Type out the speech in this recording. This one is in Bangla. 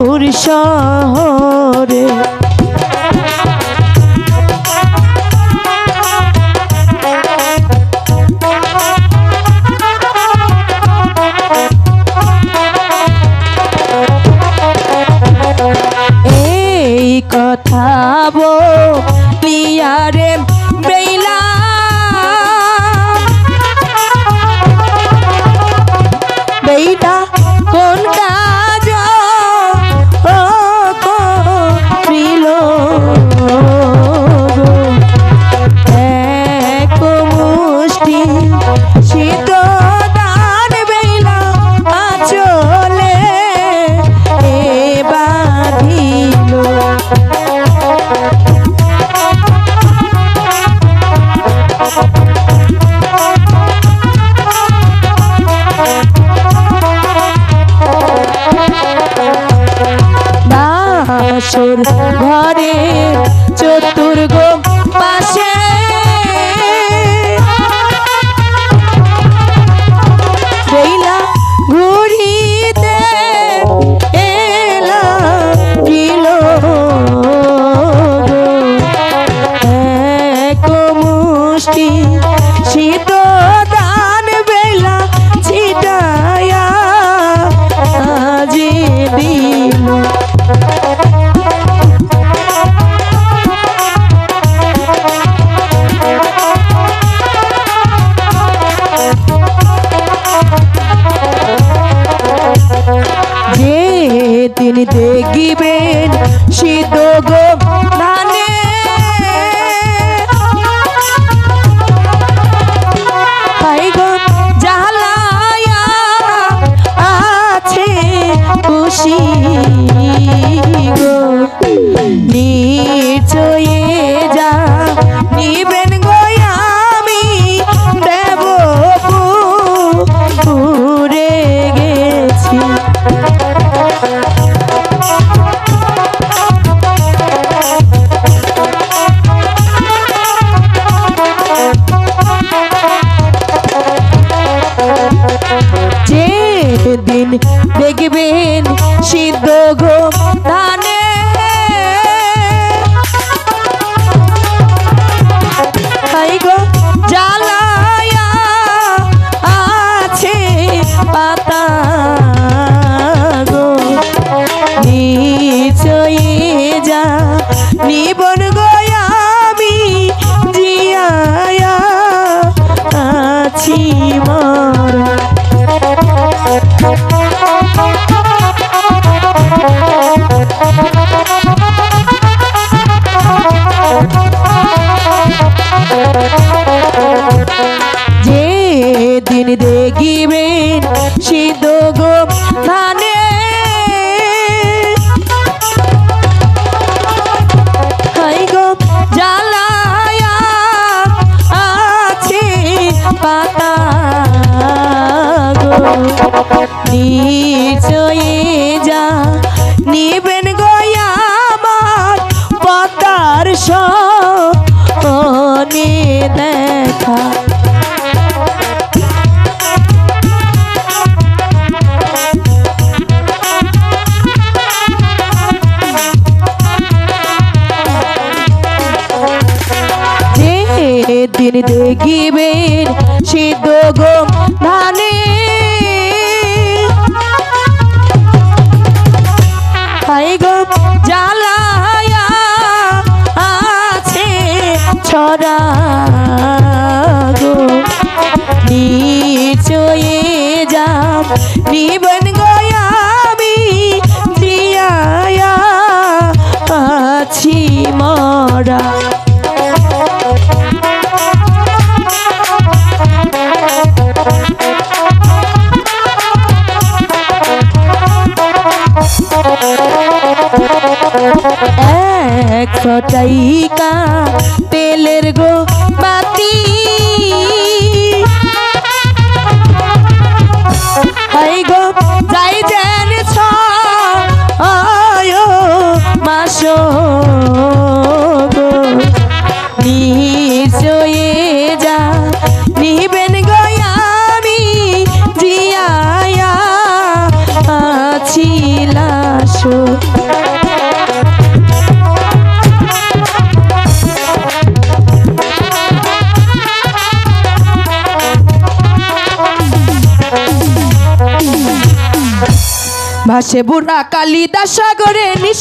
পুরুষ শহরে বাসর ঘরে চতুর্গ she সিদ্ধ গো দান সেদিন দেখিবেন সিদ্ধ গম ধানে। আছে ছড়া গো। নিচয়ে যাম, নিবন গয়াবি প্রিয়ায়া আছি মরা। জাইকা তেলের গো বাতি হাই গো যাই যেন ছ মাসো ভাসে বুড়া কালিদা সাগরে নিশ